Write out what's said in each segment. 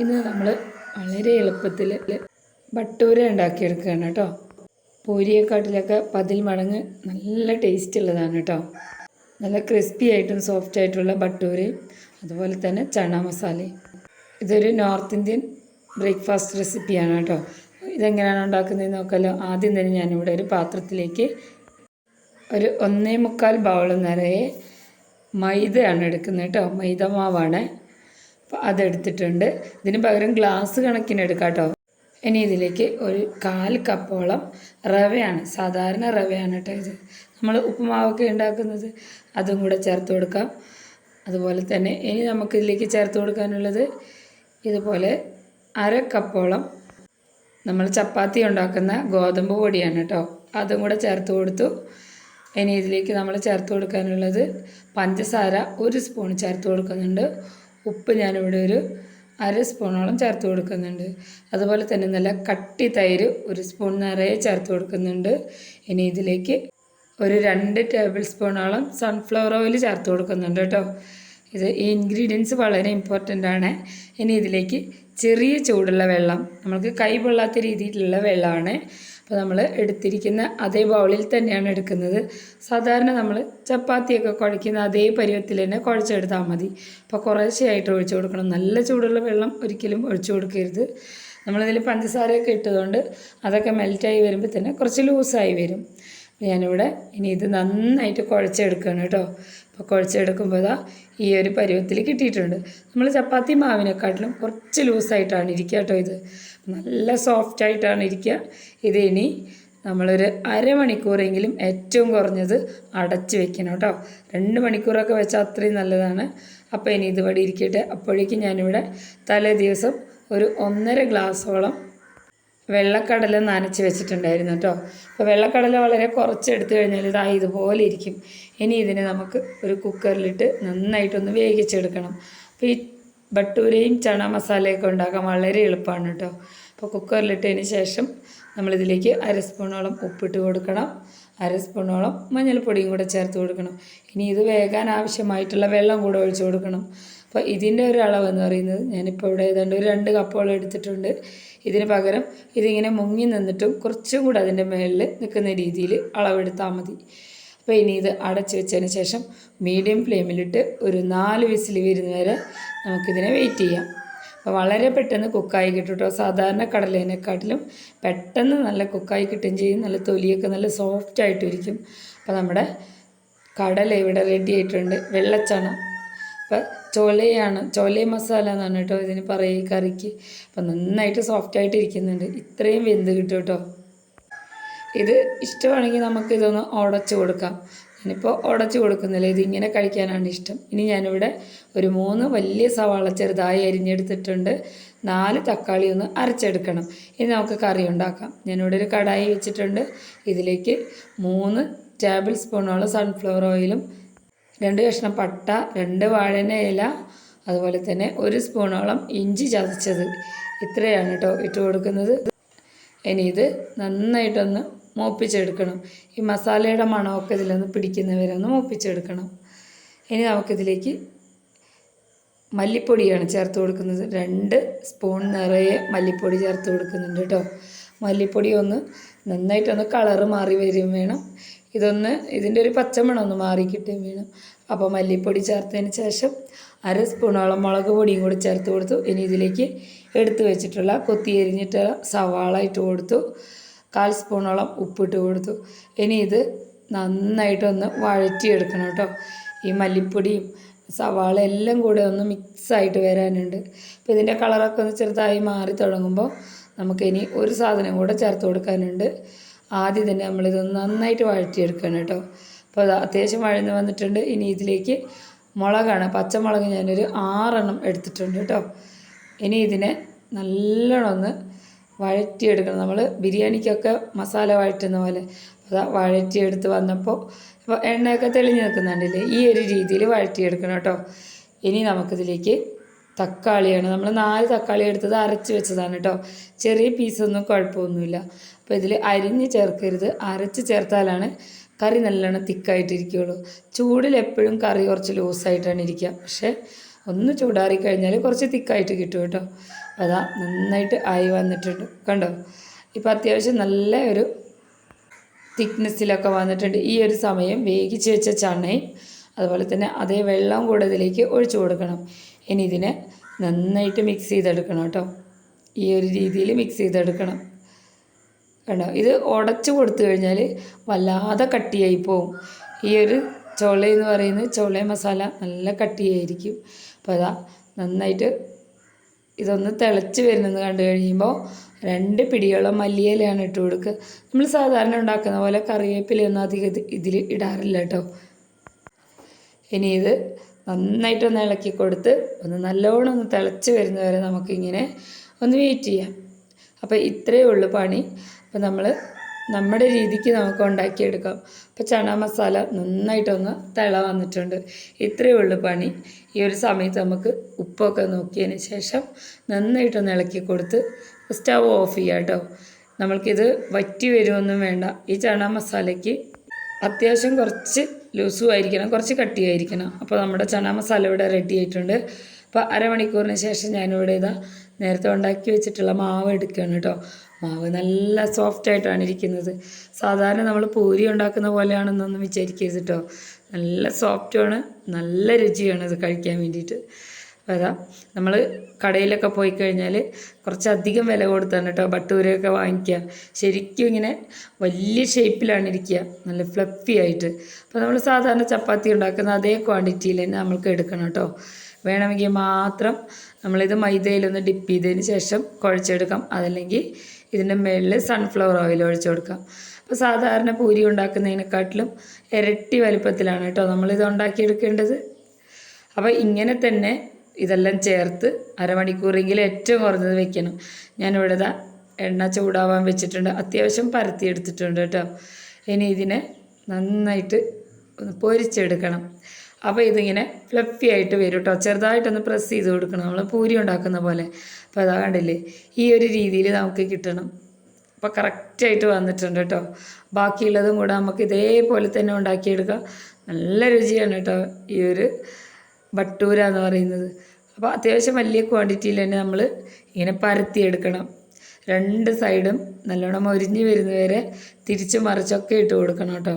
ഇന്ന് നമ്മൾ വളരെ എളുപ്പത്തിൽ ഭട്ടൂര ഉണ്ടാക്കിയെടുക്കുകയാണ് കേട്ടോ. പൂരിയെക്കാട്ടിലൊക്കെ പതിൽ മടങ്ങ് നല്ല ടേസ്റ്റ് ഉള്ളതാണ് കേട്ടോ. നല്ല ക്രിസ്പി ആയിട്ടും സോഫ്റ്റ് ആയിട്ടുള്ള ഭട്ടൂരയും അതുപോലെ തന്നെ ചണ മസാലയും ഇതൊരു നോർത്ത് ഇന്ത്യൻ ബ്രേക്ക്ഫാസ്റ്റ് റെസിപ്പിയാണ് കേട്ടോ. ഇതെങ്ങനെയാണ് ഉണ്ടാക്കുന്നതെന്ന് നോക്കാമല്ലോ ആദ്യം തന്നെ ഞാനിവിടെ ഒരു പാത്രത്തിലേക്ക് ഒരു ഒന്നേ മുക്കാൽ ബൗൾ നിറയെ മൈദയാണ് എടുക്കുന്നത് കേട്ടോ. മൈദ മാവാണ്. അതെടുത്തിട്ടുണ്ട്. ഇതിന് പകരം ഗ്ലാസ് കണക്കിന് എടുക്കാട്ടോ. കേട്ടോ ഇനി ഇതിലേക്ക് ഒരു കാൽ കപ്പോളം റവയാണ് സാധാരണ റവയാണ് കേട്ടോ ഇത്. നമ്മൾ ഉപ്പുമാവൊക്കെ ഉണ്ടാക്കുന്നത് അതും കൂടെ ചേർത്ത് കൊടുക്കാം. അതുപോലെ തന്നെ ഇനി നമുക്ക് ഇതിലേക്ക് ചേർത്ത് കൊടുക്കാനുള്ളത് ഇതുപോലെ അര കപ്പോളം നമ്മൾ ചപ്പാത്തി ഉണ്ടാക്കുന്ന ഗോതമ്പ് പൊടിയാണ് കേട്ടോ. അതും കൂടെ ചേർത്ത് കൊടുത്തു. ഇനി ഇതിലേക്ക് നമ്മൾ ചേർത്ത് കൊടുക്കാനുള്ളത് പഞ്ചസാര ഒരു സ്പൂൺ ചേർത്ത് കൊടുക്കുന്നുണ്ട്. ഉപ്പ് ഞാനിവിടെ ഒരു അര സ്പൂണോളം ചേർത്ത് കൊടുക്കുന്നുണ്ട്. അതുപോലെ തന്നെ നല്ല കട്ടി തൈര് ഒരു സ്പൂൺ നിറയെ ചേർത്ത് കൊടുക്കുന്നുണ്ട്. ഇനി ഇതിലേക്ക് ഒരു രണ്ട് ടേബിൾ സ്പൂണോളം സൺഫ്ലവർ ഓയിൽ ചേർത്ത് കൊടുക്കുന്നുണ്ട് കേട്ടോ. ഇത് ഈ ഇൻഗ്രീഡിയൻസ് വളരെ ഇമ്പോർട്ടന്റ് ആണ്. ഇനി ഇതിലേക്ക് ചെറിയ ചൂടുള്ള വെള്ളം നമുക്ക് കൈ പൊള്ളാത്ത രീതിയിലുള്ള വെള്ളമാണ് അപ്പോൾ നമ്മൾ എടുത്തിരിക്കുന്ന അതേ ബൗളിൽ തന്നെയാണ് എടുക്കുന്നത്. സാധാരണ നമ്മൾ ചപ്പാത്തിയൊക്കെ കുഴയ്ക്കുന്ന അതേ പരുവത്തിൽ തന്നെ കുഴച്ചെടുത്താൽ മതി. അപ്പോൾ കുറേശ്ശെയായിട്ട് ഒഴിച്ചു കൊടുക്കണം. നല്ല ചൂടുള്ള വെള്ളം ഒരിക്കലും ഒഴിച്ചു കൊടുക്കരുത്. നമ്മളിതിൽ പഞ്ചസാരയൊക്കെ ഇട്ടതുകൊണ്ട് അതൊക്കെ മെൽറ്റായി വരുമ്പോൾ തന്നെ കുറച്ച് ലൂസായി വരും. ഞാനിവിടെ ഇനി ഇത് നന്നായിട്ട് കുഴച്ചെടുക്കുകയാണ് കേട്ടോ. അപ്പോൾ കുഴച്ചെടുക്കുമ്പോൾ ഇതാ ഈ ഒരു പരുവത്തിൽ കിട്ടിയിട്ടുണ്ട്. നമ്മൾ ചപ്പാത്തി മാവിനെക്കാട്ടിലും കുറച്ച് ലൂസായിട്ടാണ് ഇരിക്കുക കേട്ടോ ഇത്. നല്ല സോഫ്റ്റ് ആയിട്ടാണ് ഇരിക്കുക. ഇത് ഇനി നമ്മളൊരു അരമണിക്കൂറെങ്കിലും ഏറ്റവും കുറഞ്ഞത് അടച്ച് വെക്കണം കേട്ടോ. രണ്ട് മണിക്കൂറൊക്കെ വെച്ചാൽ അത്രയും നല്ലതാണ്. അപ്പോൾ ഇനി ഇതുവഴി ഇരിക്കട്ടെ. അപ്പോഴേക്കും ഞാനിവിടെ തലേ ദിവസം ഒരു ഒന്നര ഗ്ലാസ്സോളം വെള്ളക്കടല നനച്ച് വെച്ചിട്ടുണ്ടായിരുന്നു കേട്ടോ. അപ്പോൾ വെള്ളക്കടല വളരെ കുറച്ച് എടുത്തു കഴിഞ്ഞാൽ ഇതാ ഇതുപോലെ ഇരിക്കും. ഇനി ഇതിനെ നമുക്ക് ഒരു കുക്കറിലിട്ട് നന്നായിട്ടൊന്ന് വേവിച്ചെടുക്കണം. അപ്പോൾ ഈ ബട്ടൂരയും ചണ മസാലയൊക്കെ ഉണ്ടാക്കാൻ വളരെ എളുപ്പമാണ് കേട്ടോ. അപ്പോൾ കുക്കറിലിട്ടതിന് ശേഷം നമ്മളിതിലേക്ക് അര സ്പൂണോളം ഉപ്പിട്ട് കൊടുക്കണം. അര സ്പൂണോളം മഞ്ഞൾപ്പൊടിയും കൂടെ ചേർത്ത് കൊടുക്കണം. ഇനി ഇത് വേകാൻ ആവശ്യമായിട്ടുള്ള വെള്ളം കൂടെ ഒഴിച്ച് കൊടുക്കണം. അപ്പോൾ ഇതിന്റെ ഒരു അളവ് എന്ന് പറയുന്നത് ഞാനിപ്പോൾ ഇവിടെ ഏതാണ്ട് ഒരു രണ്ട് കപ്പോളം എടുത്തിട്ടുണ്ട്. ഇതിന് പകരം ഇതിങ്ങനെ മുങ്ങി നിന്നിട്ടും കുറച്ചും കൂടെ അതിന്റെ മുകളിൽ നിൽക്കുന്ന രീതിയിൽ അളവെടുത്താൽ മതി. അപ്പോൾ ഇനി ഇത് അടച്ച് വെച്ചതിന് ശേഷം മീഡിയം ഫ്ലെയിമിലിട്ട് ഒരു നാല് വിസിൽ വരുന്ന വരെ നമുക്കിതിനെ വെയിറ്റ് ചെയ്യാം. അപ്പോൾ വളരെ പെട്ടെന്ന് കുക്കായി കിട്ടും കേട്ടോ സാധാരണ കടലേനെക്കാട്ടിലും പെട്ടെന്ന് നല്ല കുക്കായി കിട്ടുകയും ചെയ്യും. നല്ല തൊലിയൊക്കെ നല്ല സോഫ്റ്റ് ആയിട്ടിരിക്കും. അപ്പോൾ നമ്മുടെ കടല ഇവിടെ റെഡി ആയിട്ടുണ്ട്. വെള്ളച്ചണ അപ്പോൾ ചോലയാണ് ചോല മസാല എന്നാണ് കേട്ടോ ഇതിന് പറയുക കറിക്ക്. അപ്പം നന്നായിട്ട് സോഫ്റ്റ് ആയിട്ട് ഇരിക്കുന്നുണ്ട്. ഇത്രയും വെന്ത് കിട്ടും കേട്ടോ ഇത് ഇഷ്ടമാണെങ്കിൽ നമുക്ക് ഇതൊന്ന് ഉടച്ചു കൊടുക്കാം. ഞാനിപ്പോൾ ഉടച്ച് കൊടുക്കുന്നില്ല. ഇതിങ്ങനെ കഴിക്കാനാണ് ഇഷ്ടം. ഇനി ഞാനിവിടെ ഒരു മൂന്ന് വലിയ സവാള ചെറുതായി അരിഞ്ഞെടുത്തിട്ടുണ്ട്. നാല് തക്കാളി ഒന്ന് അരച്ചെടുക്കണം. ഇനി നമുക്ക് കറി ഉണ്ടാക്കാം. ഞാനിവിടെ ഒരു കടായി വെച്ചിട്ടുണ്ട്. ഇതിലേക്ക് മൂന്ന് ടേബിൾ സ്പൂണോളം സൺഫ്ലവർ ഓയിലും രണ്ട് കഷ്ണം പട്ട രണ്ട് വാഴന ഇല അതുപോലെ തന്നെ ഒരു സ്പൂണോളം ഇഞ്ചി ചതച്ചത്. ഇത്രയാണ് കേട്ടോ ഇട്ട് കൊടുക്കുന്നത്. ഇനി ഇത് നന്നായിട്ടൊന്ന് മൂപ്പിച്ചെടുക്കണം. ഈ മസാലയുടെ മണമൊക്കെ ഇതിലൊന്ന് പിടിക്കുന്നവരെ ഒന്ന് മൂപ്പിച്ചെടുക്കണം. ഇനി നമുക്കിതിലേക്ക് മല്ലിപ്പൊടിയാണ് ചേർത്ത് കൊടുക്കുന്നത്. രണ്ട് സ്പൂൺ നിറയെ മല്ലിപ്പൊടി ചേർത്ത് കൊടുക്കുന്നുണ്ട് കേട്ടോ മല്ലിപ്പൊടി ഒന്ന് നന്നായിട്ടൊന്ന് കളറ് മാറി വരും വേണം. ഇതൊന്ന് ഇതിന്റെ ഒരു പച്ചമണം ഒന്ന് മാറി കിട്ടുകയും വേണം. അപ്പോൾ മല്ലിപ്പൊടി ചേർത്തതിന് ശേഷം അര സ്പൂണോളം മുളക് പൊടിയും കൂടി ചേർത്ത് കൊടുത്തു. ഇനി ഇതിലേക്ക് എടുത്തു വെച്ചിട്ടുള്ള കൊത്തി എരിഞ്ഞിട്ടുള്ള സവാള ഇട്ട് കൊടുത്തു. കാൽ സ്പൂണോളം ഉപ്പിട്ട് കൊടുത്തു. ഇനി ഇത് നന്നായിട്ടൊന്ന് വഴറ്റിയെടുക്കണം കേട്ടോ. ഈ മല്ലിപ്പൊടിയും സവാള എല്ലാം കൂടെ ഒന്ന് മിക്സായിട്ട് വരാനുണ്ട്. അപ്പോൾ ഇതിന്റെ കളറൊക്കെ ഒന്ന് ചെറുതായി മാറി തുടങ്ങുമ്പോൾ നമുക്കിനി ഒരു സാധനം കൂടെ ചേർത്ത് കൊടുക്കാനുണ്ട്. ആദ്യം തന്നെ നമ്മളിതൊന്ന് നന്നായിട്ട് വഴറ്റിയെടുക്കണം കേട്ടോ. അപ്പോൾ അത് അത്യാവശ്യം വഴന്ന് വന്നിട്ടുണ്ട്. ഇനി ഇതിലേക്ക് മുളകാണ്. പച്ചമുളക് ഞാനൊരു ആറെണ്ണം എടുത്തിട്ടുണ്ട് കേട്ടോ. ഇനി ഇതിനെ നല്ലോണം ഒന്ന് വഴറ്റിയെടുക്കണം. നമ്മൾ ബിരിയാണിക്കൊക്കെ മസാല വഴറ്റുന്ന പോലെ. അതാ വഴറ്റിയെടുത്ത് വന്നപ്പോൾ ഇപ്പോൾ എണ്ണയൊക്കെ തെളിഞ്ഞ് നിൽക്കുന്നുണ്ടല്ലേ? ഈ ഒരു രീതിയിൽ വഴറ്റിയെടുക്കണം കേട്ടോ. ഇനി നമുക്കിതിലേക്ക് തക്കാളിയാണ്. നമ്മൾ നാല് തക്കാളി എടുത്തത് അരച്ച് വെച്ചതാണ് കേട്ടോ ചെറിയ പീസൊന്നും കുഴപ്പമൊന്നുമില്ല. അപ്പോൾ ഇതിൽ അരിഞ്ഞ് ചേർക്കരുത്. അരച്ച് ചേർത്താലാണ് കറി നല്ലോണം തിക്കായിട്ടിരിക്കുകയുള്ളൂ ചൂടിൽ എപ്പോഴും കറി കുറച്ച് ലൂസായിട്ടാണ് ഇരിക്കുക. പക്ഷേ ഒന്ന് ചൂടാറി കഴിഞ്ഞാൽ കുറച്ച് തിക്കായിട്ട് കിട്ടും കേട്ടോ അതാ നന്നായിട്ട് ആയി വന്നിട്ടുണ്ട്. കണ്ടോ? ഇപ്പോൾ അത്യാവശ്യം നല്ല ഒരു തിക്നെസ്സിലൊക്കെ വന്നിട്ടുണ്ട്. ഈ ഒരു സമയം വേവിച്ച് വെച്ച ചണയും അതുപോലെ തന്നെ അതേ വെള്ളം കൂടെ ഇതിലേക്ക് ഒഴിച്ചു കൊടുക്കണം. ഇനി ഇതിനെ നന്നായിട്ട് മിക്സ് ചെയ്തെടുക്കണം കേട്ടോ. ഈ ഒരു രീതിയിൽ മിക്സ് ചെയ്തെടുക്കണം. കണ്ടോ? ഇത് ഉടച്ചു കൊടുത്തു കഴിഞ്ഞാൽ വല്ലാതെ കട്ടിയായി പോവും. ഈ ഒരു ചോള എന്ന് പറയുന്നത് ചോള മസാല നല്ല കട്ടിയായിരിക്കും. അപ്പോൾ അതാ നന്നായിട്ട് ഇതൊന്ന് തിളച്ച് വരുന്നത് കണ്ടു കഴിയുമ്പോൾ രണ്ട് പിടിയോളം മല്ലിയിലയാണ് ഇട്ട് കൊടുക്കുക. നമ്മൾ സാധാരണ ഉണ്ടാക്കുന്ന പോലെ കറിവേപ്പിലയൊന്നും അധികം ഇതിൽ ഇടാറില്ല കേട്ടോ. ഇനി ഇത് നന്നായിട്ടൊന്ന് ഇളക്കി കൊടുത്ത് ഒന്ന് നല്ലോണം ഒന്ന് തിളച്ച് വരുന്നവരെ നമുക്കിങ്ങനെ ഒന്ന് വെയിറ്റ് ചെയ്യാം. അപ്പോൾ ഇത്രയേ ഉള്ളൂ പണി. അപ്പോൾ നമ്മൾ നമ്മുടെ രീതിക്ക് നമുക്ക് ഉണ്ടാക്കിയെടുക്കാം. അപ്പോൾ ചണ മസാല നന്നായിട്ടൊന്ന് തിള വന്നിട്ടുണ്ട്. ഇത്രയേ ഉള്ളൂ പണി. ഈ ഒരു സമയത്ത് നമുക്ക് ഉപ്പൊക്കെ നോക്കിയതിന് ശേഷം നന്നായിട്ടൊന്ന് ഇളക്കി കൊടുത്ത് സ്റ്റവ് ഓഫ് ചെയ്യാം കേട്ടോ. നമ്മൾക്കിത് വറ്റി വരുമൊന്നും വേണ്ട. ഈ ചണ മസാലയ്ക്ക് അത്യാവശ്യം കുറച്ച് ലൂസും ആയിരിക്കണം കുറച്ച് കട്ടിയായിരിക്കണം. അപ്പോൾ നമ്മുടെ ചണ മസാല ഇവിടെ റെഡി ആയിട്ടുണ്ട്. അപ്പോൾ അരമണിക്കൂറിന് ശേഷം ഞാനിവിടെ ഇതാ നേരത്തെ ഉണ്ടാക്കി വെച്ചിട്ടുള്ള മാവ് എടുക്കുകയാണ് കേട്ടോ. മാവ് നല്ല സോഫ്റ്റ് ആയിട്ടാണ് ഇരിക്കുന്നത്. സാധാരണ നമ്മൾ പൂരി ഉണ്ടാക്കുന്ന പോലെയാണെന്നൊന്നും വിചാരിക്കരുത് കേട്ടോ. നല്ല സോഫ്റ്റുമാണ് നല്ല രുചിയാണ് ഇത് കഴിക്കാൻ വേണ്ടിയിട്ട്. അതാ നമ്മൾ കടയിലൊക്കെ പോയി കഴിഞ്ഞാൽ കുറച്ചധികം വില കൊടുത്താണ് കേട്ടോ ബട്ടൂരയൊക്കെ വാങ്ങിക്കുക ശരിക്കും ഇങ്ങനെ വലിയ ഷേപ്പിലാണ് ഇരിക്കുക നല്ല ഫ്ലഫി ആയിട്ട്. അപ്പോൾ നമ്മൾ സാധാരണ ചപ്പാത്തി ഉണ്ടാക്കുന്ന അതേ ക്വാണ്ടിറ്റിയിൽ തന്നെ നമ്മൾക്ക് എടുക്കണം കേട്ടോ വേണമെങ്കിൽ മാത്രം നമ്മളിത് മൈദയിലൊന്ന് ഡിപ്പ് ചെയ്തതിന് ശേഷം കുഴച്ചെടുക്കാം. അതല്ലെങ്കിൽ ഇതിന്റെ മുകളിൽ സൺഫ്ലവർ ഓയിൽ ഒഴിച്ചു കൊടുക്കാം. അപ്പോൾ സാധാരണ പൂരി ഉണ്ടാക്കുന്നതിനെക്കാട്ടിലും ഇരട്ടി വലുപ്പത്തിലാണ് കേട്ടോ നമ്മളിത് ഉണ്ടാക്കിയെടുക്കേണ്ടത്. അപ്പോൾ ഇങ്ങനെ തന്നെ ഇതെല്ലാം ചേർത്ത് അരമണിക്കൂറെങ്കിലും ഏറ്റവും കുറഞ്ഞത് വെക്കണം. ഞാനിവിടെ ദാ എണ്ണ ചൂടാവാൻ വെച്ചിട്ടുണ്ട്. അത്യാവശ്യം പരത്തി എടുത്തിട്ടുണ്ട് കേട്ടോ. ഇനി ഇതിനെ നന്നായിട്ട് ഒന്ന് പൊരിച്ചെടുക്കണം. അപ്പോൾ ഇതിങ്ങനെ ഫ്ലഫി ആയിട്ട് വരും കേട്ടോ. ചെറുതായിട്ടൊന്ന് പ്രസ് ചെയ്ത് കൊടുക്കണം. നമ്മൾ പൂരി ഉണ്ടാക്കുന്ന പോലെ. അപ്പോൾ അതാ കണ്ടില്ലേ? ഈ ഒരു രീതിയിൽ നമുക്ക് കിട്ടണം. അപ്പോൾ കറക്റ്റായിട്ട് വന്നിട്ടുണ്ട് കേട്ടോ. ബാക്കിയുള്ളതും കൂടെ നമുക്ക് ഇതേപോലെ തന്നെ ഉണ്ടാക്കിയെടുക്കാം. നല്ല രുചിയാണ് കേട്ടോ ഈ ഒരു ബട്ടൂര എന്ന് പറയുന്നത്. അപ്പോൾ അത്യാവശ്യം വലിയ ക്വാണ്ടിറ്റിയിൽ തന്നെ നമ്മൾ ഇങ്ങനെ പരത്തിയെടുക്കണം. രണ്ട് സൈഡും നല്ലോണം മൊരിഞ്ഞ് വരുന്നവരെ തിരിച്ച് മറിച്ചൊക്കെ ഇട്ട് കൊടുക്കണം കേട്ടോ.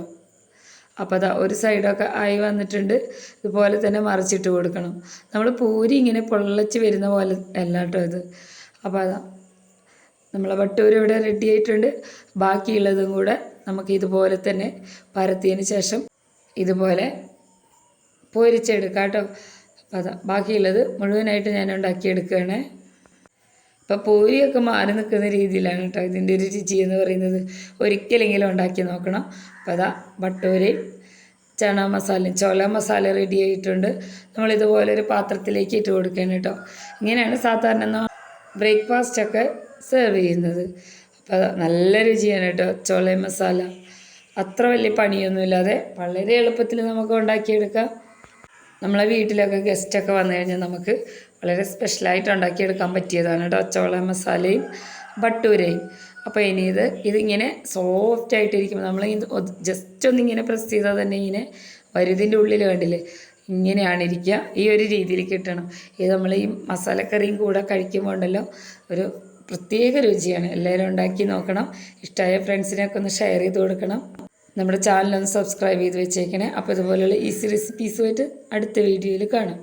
അപ്പോൾ അതാ ഒരു സൈഡൊക്കെ ആയി വന്നിട്ടുണ്ട്. ഇതുപോലെ തന്നെ മറിച്ചിട്ട് കൊടുക്കണം. നമ്മൾ പൂരി ഇങ്ങനെ പൊള്ളച്ച് വരുന്ന പോലെ അല്ല കേട്ടോ ഇത്. അപ്പോൾ അതാ നമ്മളെ വട്ടൂര് ഇവിടെ റെഡി ആയിട്ടുണ്ട്. ബാക്കിയുള്ളതും കൂടെ നമുക്ക് ഇതുപോലെ തന്നെ പരത്തിയതിന് ശേഷം ഇതുപോലെ പൊരിച്ചെടുക്കാം കേട്ടോ. അപ്പം അതാ ബാക്കിയുള്ളത് മുഴുവനായിട്ട് ഞാൻ ഉണ്ടാക്കിയെടുക്കുകയാണ് അപ്പോൾ പൂരിയൊക്കെ മാറി നിൽക്കുന്ന രീതിയിലാണ് കേട്ടോ ഇതിന്റെ ഒരു രുചി എന്ന് പറയുന്നത്. ഒരിക്കലെങ്കിലും ഉണ്ടാക്കി നോക്കണം. അപ്പോൾ അതാ ബട്ടൂരയും ചണ മസാലയും ചോല മസാല റെഡി ആയിട്ടുണ്ട്. നമ്മളിതുപോലെ ഒരു പാത്രത്തിലേക്ക് ഇട്ട് കൊടുക്കണം കേട്ടോ. ഇങ്ങനെയാണ് സാധാരണ ബ്രേക്ക്ഫാസ്റ്റൊക്കെ സെർവ് ചെയ്യുന്നത്. അപ്പോൾ നല്ല രുചിയാണ് കേട്ടോ ചോല മസാല. അത്ര വലിയ പണിയൊന്നുമില്ലാതെ വളരെ എളുപ്പത്തിൽ നമുക്ക് ഉണ്ടാക്കിയെടുക്കാം. നമ്മളെ വീട്ടിലൊക്കെ ഗസ്റ്റൊക്കെ വന്നു കഴിഞ്ഞാൽ നമുക്ക് വളരെ സ്പെഷ്യലായിട്ട് ഉണ്ടാക്കിയെടുക്കാൻ പറ്റിയതാണ് കേട്ടോ അച്ചവള മസാലയും ബട്ടൂരയും. അപ്പോൾ ഇനി ഇത് ഇതിങ്ങനെ സോഫ്റ്റ് ആയിട്ടിരിക്കുമ്പോൾ നമ്മൾ ജസ്റ്റ് ഒന്നിങ്ങനെ പ്രസ് ചെയ്താൽ തന്നെ ഇങ്ങനെ വരുതിന്റെ ഉള്ളിൽ കണ്ടില്ലേ? ഇങ്ങനെയാണ് ഇരിക്കുക ഈ ഒരു രീതിയിൽ കിട്ടണം. ഇത് നമ്മൾ ഈ മസാലക്കറിയും കൂടെ കഴിക്കുമ്പോൾ ഉണ്ടല്ലോ ഒരു പ്രത്യേക രുചിയാണ്. എല്ലാവരും ഉണ്ടാക്കി നോക്കണം. ഇഷ്ടമായ ഫ്രണ്ട്സിനൊക്കെ ഒന്ന് ഷെയർ ചെയ്ത് കൊടുക്കണം. നമ്മുടെ ചാനലൊന്ന് സബ്സ്ക്രൈബ് ചെയ്ത് വെച്ചേക്കണേ. അപ്പോൾ ഇതുപോലെയുള്ള ഈസി റെസിപ്പീസുമായിട്ട് അടുത്ത വീഡിയോയിൽ കാണാം.